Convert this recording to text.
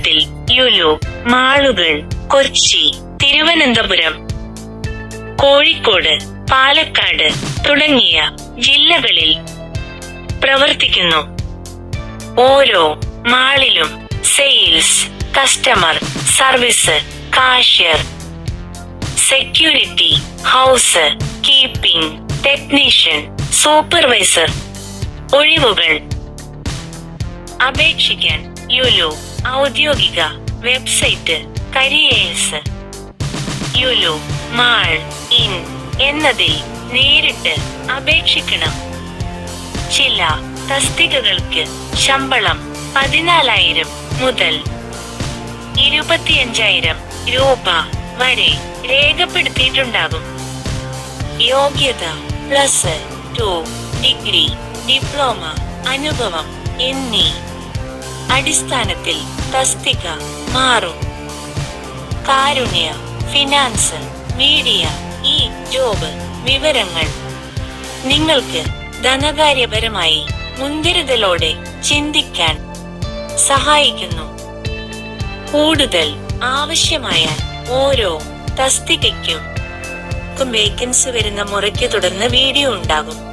കേരളത്തിൽ യുലു മാളുകൾ കൊച്ചി തിരുവനന്തപുരം കോഴിക്കോട് പാലക്കാട് തുടങ്ങിയ ജില്ലകളിൽ പ്രവർത്തിക്കുന്നു. ഓരോ മാളിലും sales customer service cashier security housekeeping technician supervisor ഒഴിവുകൾ. അപേക്ഷിക്കാൻ യുലു ഔദ്യോഗിക website careers. Yulu mall in എന്നതിൽ നേരിട്ട് അപേക്ഷിക്കണം. ചില തസ്തികകൾക്ക് ശമ്പളം പതിനാലായിരം മുതൽ ഇരുപത്തിയഞ്ചായിരം രൂപ വരെ രേഖപ്പെടുത്തിയിട്ടുണ്ടാകും. യോഗ്യത പ്ലസ് ടു ഡിഗ്രി ഡിപ്ലോമ അനുഭവം എന്നീ അടിസ്ഥാനത്തിൽ തസ്തിക മാറും. കാരുണ്യ ഫിനാൻസ് മീഡിയ ഈ ജോബ് വിവരങ്ങൾ. നിങ്ങൾക്ക് ധനകാര്യപരമായി മുൻകരുതലോടെ ചിന്തിക്കാൻ സഹായിക്കുന്നു. കൂടുതൽ ആവശ്യമായ ഓരോ തസ്തികയ്ക്കും. വേക്കൻസി വരുന്ന മുറയ്ക്ക് തുടർന്ന് വീഡിയോ ഉണ്ടാകും.